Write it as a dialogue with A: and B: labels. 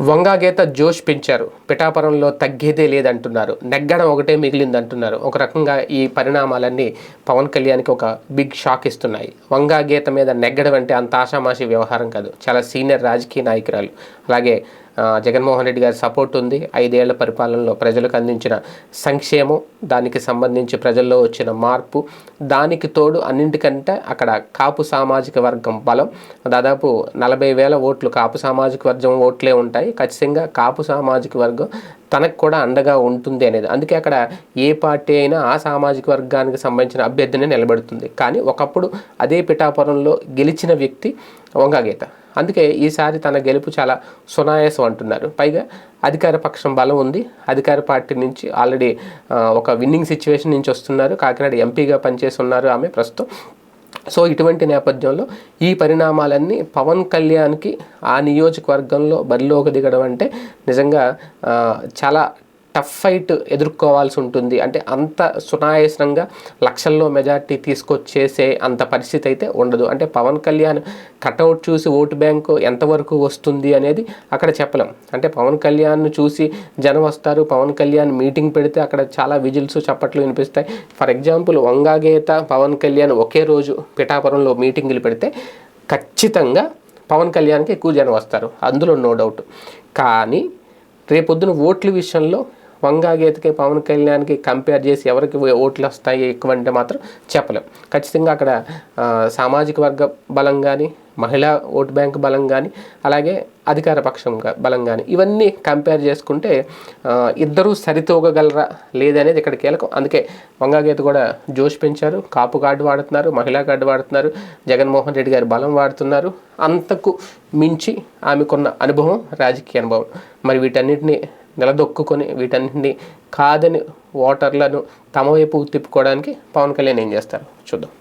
A: వంగాగీత జోష్ పెంచారు. పిఠాపురంలో తగ్గేదే లేదంటున్నారు. నెగ్గడం ఒకటే మిగిలిందంటున్నారు. ఒక రకంగా ఈ పరిణామాలన్నీ పవన్ కళ్యాణ్కి ఒక బిగ్ షాక్ ఇస్తున్నాయి. వంగాగీత మీద నెగ్గడం అంటే అంత ఆషామాషి వ్యవహారం కాదు. చాలా సీనియర్ రాజకీయ నాయకురాలు. అలాగే జగన్మోహన్ రెడ్డి గారి సపోర్ట్ ఉంది. ఐదేళ్ళ పరిపాలనలో ప్రజలకు అందించిన సంక్షేమం దానికి సంబంధించి ప్రజల్లో వచ్చిన మార్పు దానికి తోడు అన్నింటికంటే అక్కడ కాపు సామాజిక వర్గం బలం. దాదాపు నలభై వేల ఓట్లు కాపు సామాజిక వర్గం ఓట్లే ఉంటాయి. ఖచ్చితంగా కాపు సామాజిక వర్గం తనకు కూడా అండగా ఉంటుంది అనేది. అందుకే అక్కడ ఏ పార్టీ అయినా ఆ సామాజిక వర్గానికి సంబంధించిన అభ్యర్థిని నిలబెడుతుంది. కానీ ఒకప్పుడు అదే పిఠాపురంలో గెలిచిన వ్యక్తి వంగాగీత అందుకే ఈసారి తన గెలుపు చాలా సునాయాసం అంటున్నారు. పైగా అధికార పక్షం బలం ఉంది. అధికార పార్టీ నుంచి ఆల్రెడీ ఒక విన్నింగ్ సిచ్యువేషన్ నుంచి వస్తున్నారు. కాకినాడ ఎంపీగా పనిచేసి ఉన్నారు ఆమె ప్రస్తుతం. సో ఇటువంటి నేపథ్యంలో ఈ పరిణామాలన్నీ పవన్ కళ్యాణ్కి ఆ నియోజకవర్గంలో బరిలోకి దిగడం అంటే నిజంగా చాలా టఫ్ ఫైట్ ఎదుర్కోవాల్సి ఉంటుంది. అంటే అంత సునాయాసంగా లక్షల్లో మెజార్టీ తీసుకొచ్చేసే అంత పరిస్థితి అయితే ఉండదు. అంటే పవన్ కళ్యాణ్ కటౌట్ చూసి ఓటు బ్యాంకు ఎంతవరకు వస్తుంది అనేది అక్కడ చెప్పలేం. అంటే పవన్ కళ్యాణ్ చూసి జనం వస్తారు. పవన్ కళ్యాణ్ మీటింగ్ పెడితే అక్కడ చాలా విజిల్స్ చప్పట్లు వినిపిస్తాయి. ఫర్ ఎగ్జాంపుల్ వంగాగేత పవన్ కళ్యాణ్ ఒకే రోజు పిఠాపురంలో మీటింగులు పెడితే ఖచ్చితంగా పవన్ కళ్యాణ్కి ఎక్కువ జనం వస్తారు. అందులో నో డౌట్. కానీ రేపొద్దున ఓట్ల విషయంలో వంగాగీతకి పవన్ కళ్యాణ్కి కంపేర్ చేసి ఎవరికి ఓట్లు వస్తాయి ఎక్కువ అంటే మాత్రం చెప్పలేం. ఖచ్చితంగా అక్కడ సామాజిక వర్గ బలం కానీ మహిళా ఓటు బ్యాంక్ బలం కానీ అలాగే అధికార పక్షం బలం కానీ ఇవన్నీ కంపేర్ చేసుకుంటే ఇద్దరూ సరితూగగలరా లేదనేది ఇక్కడ కీలకం. అందుకే వంగాగీత కూడా జోష్ పెంచారు కాపు కార్డు వాడుతున్నారు మహిళా కార్డు వాడుతున్నారు జగన్మోహన్ రెడ్డి గారి బలం వాడుతున్నారు. అంతకు మించి ఆమెకున్న అనుభవం రాజకీయ అనుభవం. మరి వీటన్నిటిని నిలదొక్కుని వీటన్నిటిని కాదని ఓటర్లను తమ వైపు తిప్పుకోవడానికి పవన్ కళ్యాణ్ ఏం చేస్తారు? చూద్దాం.